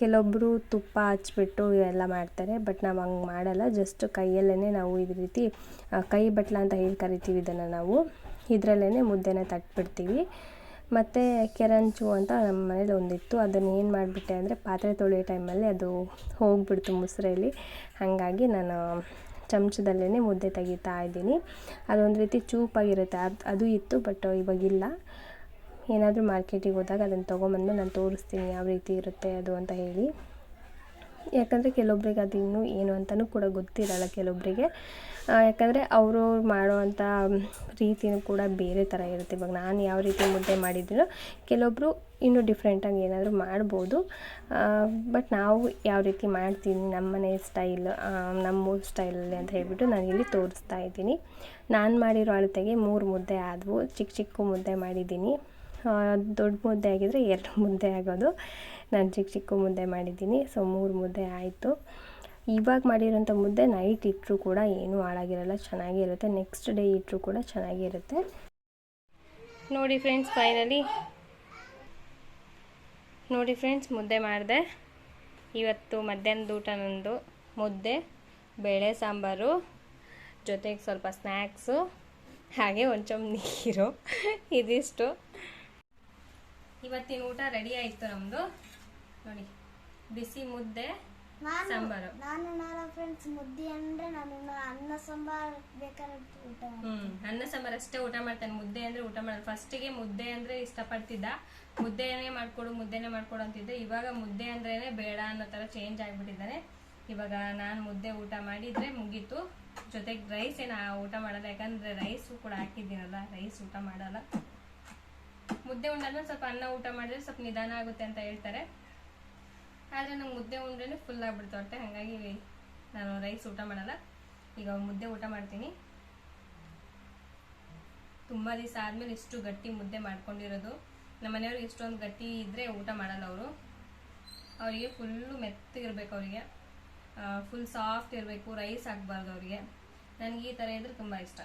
ಕೆಲವೊಬ್ಬರು ತುಪ್ಪ ಹಚ್ಬಿಟ್ಟು ಎಲ್ಲ ಮಾಡ್ತಾರೆ, ಬಟ್ ನಾವು ಹಂಗೆ ಮಾಡಲ್ಲ. ಜಸ್ಟ್ ಕೈಯಲ್ಲೇ ನಾವು ಇದು ರೀತಿ ಕೈ ಬಟ್ಲ ಅಂತ ಹೇಳಿ ಕರಿತೀವಿ ಇದನ್ನು ನಾವು. ಇದರಲ್ಲೇ ಮುದ್ದೆನ ತಟ್ಬಿಡ್ತೀವಿ. ಮತ್ತು ಕೆರಂಚು ಅಂತ ನಮ್ಮ ಮನೇಲಿ ಒಂದಿತ್ತು. ಅದನ್ನು ಏನು ಮಾಡಿಬಿಟ್ಟೆ ಅಂದರೆ ಪಾತ್ರೆ ತೊಳೆಯೋ ಟೈಮಲ್ಲಿ ಅದು ಹೋಗ್ಬಿಡ್ತು ಮುಸ್ರೆಯಲ್ಲಿ ಹಾಗಾಗಿ ನಾನು ಚಮಚದಲ್ಲೇ ಮುದ್ದೆ ತೆಗಿತಾ ಇದ್ದೀನಿ. ಅದೊಂದು ರೀತಿ ಚೂಪಾಗಿರುತ್ತೆ. ಅದು ಅದು ಇತ್ತು, ಬಟ್ ಇವಾಗಿಲ್ಲ. ಏನಾದರೂ ಮಾರ್ಕೆಟಿಗೆ ಹೋದಾಗ ಅದನ್ನು ತೊಗೊಂಬಂದು ನಾನು ತೋರಿಸ್ತೀನಿ ಯಾವ ರೀತಿ ಇರುತ್ತೆ ಅದು ಅಂತ ಹೇಳಿ. ಯಾಕಂದರೆ ಕೆಲವೊಬ್ರಿಗೆ ಅದು ಇನ್ನೂ ಏನು ಅಂತಲೂ ಕೂಡ ಗೊತ್ತಿರಲ್ಲ ಕೆಲವೊಬ್ಬರಿಗೆ ಯಾಕಂದರೆ ಅವರು ಮಾಡುವಂಥ ರೀತಿಯೂ ಕೂಡ ಬೇರೆ ಥರ ಇರುತ್ತೆ. ಇವಾಗ ನಾನು ಯಾವ ರೀತಿ ಮುದ್ದೆ ಮಾಡಿದ್ದೀನೋ ಕೆಲವೊಬ್ಬರು ಇನ್ನೂ ಡಿಫ್ರೆಂಟಾಗಿ ಏನಾದರೂ ಮಾಡ್ಬೋದು. ಬಟ್ ನಾವು ಯಾವ ರೀತಿ ಮಾಡ್ತೀನಿ ನಮ್ಮನೆ ಸ್ಟೈಲ್ ನಮ್ಮ ಸ್ಟೈಲಲ್ಲಿ ಅಂತ ಹೇಳಿಬಿಟ್ಟು ನಾನು ಇಲ್ಲಿ ತೋರಿಸ್ತಾ ಇದ್ದೀನಿ. ನಾನು ಮಾಡಿರೋ ಅಳತೆಗೆ ಮೂರು ಮುದ್ದೆ ಆದವು. ಚಿಕ್ಕ ಚಿಕ್ಕ ಮುದ್ದೆ ಮಾಡಿದ್ದೀನಿ. ದೊಡ್ಡ ಮುದ್ದೆ ಆಗಿದ್ದರೆ ಎರಡು ಮುದ್ದೆ ಆಗೋದು. ನಾನು ಚಿಕ್ಕ ಚಿಕ್ಕ ಮುದ್ದೆ ಮಾಡಿದ್ದೀನಿ. ಸೊ ಮೂರು ಮುದ್ದೆ ಆಯಿತು. ಇವಾಗ ಮಾಡಿರೋಂಥ ಮುದ್ದೆ ನೈಟ್ ಇಟ್ಟರೂ ಕೂಡ ಏನೂ ಹಾಳಾಗಿರಲ್ಲ, ಚೆನ್ನಾಗಿರುತ್ತೆ. ನೆಕ್ಸ್ಟ್ ಡೇ ಇಟ್ಟರೂ ಕೂಡ ಚೆನ್ನಾಗಿರುತ್ತೆ. ನೋಡಿ ಫ್ರೆಂಡ್ಸ್ ಫೈನಲಿ ನೋಡಿ ಫ್ರೆಂಡ್ಸ್ ಮುದ್ದೆ ಮಾಡಿದೆ. ಇವತ್ತು ಮಧ್ಯಾಹ್ನದ ಊಟ ನಂದು. ಮುದ್ದೆ, ಬೇಳೆ ಸಾಂಬಾರು, ಜೊತೆಗೆ ಸ್ವಲ್ಪ ಸ್ನ್ಯಾಕ್ಸು ಹಾಗೆ ಒಂದು ನೀರು, ಇದಿಷ್ಟು. ಇವತ್ತಿನ ಊಟ ರೆಡಿ ಆಯಿತು ನಮ್ಮದು ನೋಡಿ, ಬಿಸಿ ಮುದ್ದೆ. ಸಾಂಬಾರು. ನಾನು ನಾನು ಫ್ರೆಂಡ್ಸ್ ಮುದ್ದೆ ಅಂದ್ರೆ ನಾನು ಅನ್ನ ಸಾಂಬಾರ್ ಬೇಕಾದ್ರೆ ಊಟ. ಹ್ಮ್ ಅನ್ನ ಸಾಂಬಾರ್ ಅಷ್ಟೇ ಊಟ ಮಾಡ್ತಾನೆ. ಮುದ್ದೆ ಅಂದ್ರೆ ಊಟ ಮಾಡಲ್ಲ ಫಸ್ಟಿಗೆ ಮುದ್ದೆ ಅಂದ್ರೆ ಇಷ್ಟ ಇಷ್ಟಪಡ್ತಿದ್ದ. ಮುದ್ದೆನೇ ಮಾಡ್ಕೊಡು ಮುದ್ದೆನೇ ಮಾಡ್ಕೊಡು ಅಂತಿದ್ದೆ. ಇವಾಗ ಮುದ್ದೆ ಅಂದ್ರೇನೆ ಬೇಡ ಅನ್ನೋ ತರ ಚೇಂಜ್ ಆಗ್ಬಿಟ್ಟಿದ್ದಾನೆ. ಇವಾಗ ನಾನು ಮುದ್ದೆ ಊಟ ಮಾಡಿದ್ರೆ ಮುಗೀತು. ಜೊತೆಗೆ ರೈಸ್ ಏನ ಊಟ ಮಾಡಲ್ಲ. ಯಾಕಂದ್ರೆ ರೈಸ್ ಕೂಡ ಹಾಕಿದ್ದೀನಲ್ಲ. ರೈಸ್ ಊಟ ಮಾಡಲ್ಲ. ಮುದ್ದೆ ಉಂಡಾದ್ಮೇಲೆ ಸ್ವಲ್ಪ ಅನ್ನ ಊಟ ಮಾಡಿದ್ರೆ ಸ್ವಲ್ಪ ನಿಧಾನ ಆಗುತ್ತೆ ಅಂತ ಹೇಳ್ತಾರೆ. ಆದ್ರೆ ನಂಗೆ ಮುದ್ದೆ ಉಂಡ್ರೆ ಫುಲ್ ಆಗ್ಬಿಡ್ತು ಹೊಟ್ಟೆ. ಹಾಗಾಗಿ ನಾನು ರೈಸ್ ಊಟ ಮಾಡಲ್ಲ. ಈಗ ಮುದ್ದೆ ಊಟ ಮಾಡ್ತೀನಿ. ತುಂಬ ದಿವಸ ಆದಮೇಲೆ ಇಷ್ಟು ಗಟ್ಟಿ ಮುದ್ದೆ ಮಾಡ್ಕೊಂಡಿರೋದು. ನಮ್ಮ ಮನೆಯವ್ರಿಗೆ ಇಷ್ಟೊಂದು ಗಟ್ಟಿ ಇದ್ದರೆ ಊಟ ಮಾಡಲ್ಲ ಅವರು. ಅವರಿಗೆ ಫುಲ್ಲು ಮೆತ್ತಗಿರ್ಬೇಕು ಅವರಿಗೆ. ಫುಲ್ ಸಾಫ್ಟ್ ಇರಬೇಕು ರೈಸ್ ಹಾಕ್ಬಾರ್ದು ಅವರಿಗೆ. ನನಗೆ ಈ ಥರ ಇದ್ರೆ ತುಂಬ ಇಷ್ಟ.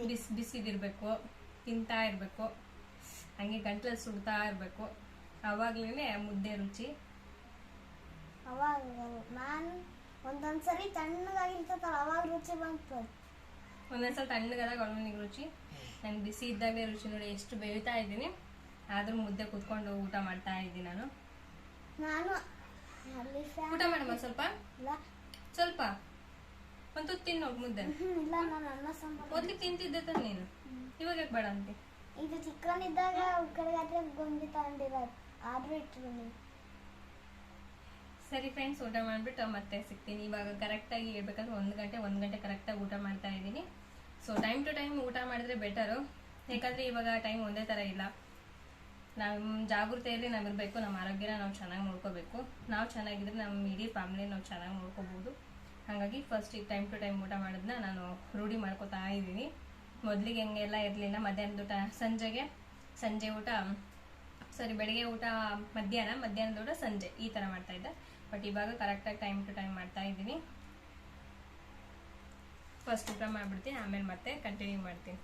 ಬಿಸಿ ಬಿಸಿದಿರಬೇಕು ತಿಂತಾ ಇರಬೇಕು. ಹಂಗೆ ಗಂಟ್ಲಲ್ಲಿ ಸುಡ್ತಾ ಇರಬೇಕು. ಆವಾಗಲೇ ಮುದ್ದೆ ರುಚಿ. ಅವಾಗ ನಾನು ಒಂದೊಂದ್ಸರಿ ಅವಾಗ ರುಚಿ ಬಂತು. ಒಂದೊಂದ್ಸಲ ತಣ್ಣಗಾದಾಗ ಅವನಿಗೆ ರುಚಿ. ನಂಗೆ ಬಿಸಿ ಇದ್ದಾಗಲೇ ರುಚಿ ನೋಡಿ ಎಷ್ಟು ಬೇಯ್ತಾ ಇದ್ದೀನಿ. ಆದರೂ ಮುದ್ದೆ ಕುತ್ಕೊಂಡು ಊಟ ಮಾಡ್ತಾ ಇದ್ದೀನಿ ನಾನು. ನಾನು ಊಟ ಮಾಡಮ್ಮ ಸ್ವಲ್ಪ? ಸ್ವಲ್ಪ? ಒಂದು ತುತ್ತು ಮುದ್ದೆ. ಇಲ್ಲ ನಾನು ಅನ್ನ ಸಾಂಬಾರ್ ಮೊದ್ಲಿಗೆ ತಿಂತಿದ್ದೆ ತಾನೆ ನೀನು. ಇವಾಗ ಬೇಡ ಅಂತೆ? ಇದು ಚಿಕ್ಕವನಿದ್ದಾಗ ಕಡೆಗಾದ್ರೆ ಗೊಂಬೆ ತಗೊಂಡಿರೋದು. ಆದ್ರೂ ಇಟ್ಟರು ನೀವು ಸರಿ ಫ್ರೆಂಡ್ಸ್ ಊಟ ಮಾಡಿಬಿಟ್ಟು ಮತ್ತೆ ಸಿಗ್ತೀನಿ. ಇವಾಗ ಕರೆಕ್ಟಾಗಿ ಹೇಳ್ಬೇಕಂದ್ರೆ ಒಂದು ಗಂಟೆ ಒಂದು ಗಂಟೆ ಕರೆಕ್ಟಾಗಿ ಊಟ ಮಾಡ್ತಾ ಇದ್ದೀನಿ. ಸೊ ಟೈಮ್ ಟು ಟೈಮ್ ಊಟ ಮಾಡಿದ್ರೆ ಬೆಟರು ಯಾಕಂದರೆ ಇವಾಗ ಟೈಮ್ ಒಂದೇ ಥರ ಇಲ್ಲ. ನಮ್ಮ ಜಾಗೃತೆಯಲ್ಲಿ ನಾವು ಇರಬೇಕು ನಮ್ಮ ಆರೋಗ್ಯನ ನಾವು ಚೆನ್ನಾಗಿ ನೋಡ್ಕೋಬೇಕು. ನಾವು ಚೆನ್ನಾಗಿದ್ರೆ ನಮ್ಮ ಇಡೀ ಫ್ಯಾಮಿಲಿ ನಾವು ಚೆನ್ನಾಗಿ ನೋಡ್ಕೋಬೋದು. ಹಾಗಾಗಿ ಫಸ್ಟ್ ಈಗ ಟೈಮ್ ಟು ಟೈಮ್ ಊಟ ಮಾಡೋದನ್ನ ನಾನು ರೂಢಿ ಮಾಡ್ಕೋತಾ ಇದ್ದೀನಿ. ಮೊದಲಿಗೆ ಹಂಗೆಲ್ಲ ಇರಲಿಲ್ಲ, ಮಧ್ಯಾಹ್ನದ ಊಟ ಸಂಜೆಗೆ, ಸಂಜೆ ಊಟ ಸಾರಿ ಬೆಳಿಗ್ಗೆ ಊಟ, ಮಧ್ಯಾಹ್ನ, ಮಧ್ಯಾಹ್ನದ ಊಟ ಸಂಜೆ, ಈ ಥರ ಮಾಡ್ತಾ ಇದ್ದೆ. ಬಟ್ ಇವಾಗ ಕರೆಕ್ಟಾಗಿ ಟೈಮ್ ಟು ಟೈಮ್ ಮಾಡ್ತಾ ಇದ್ದೀನಿ. ಫಸ್ಟ್ ಊಟ ಮಾಡಿಬಿಡ್ತೀನಿ, ಆಮೇಲೆ ಮತ್ತೆ ಕಂಟಿನ್ಯೂ ಮಾಡ್ತೀನಿ.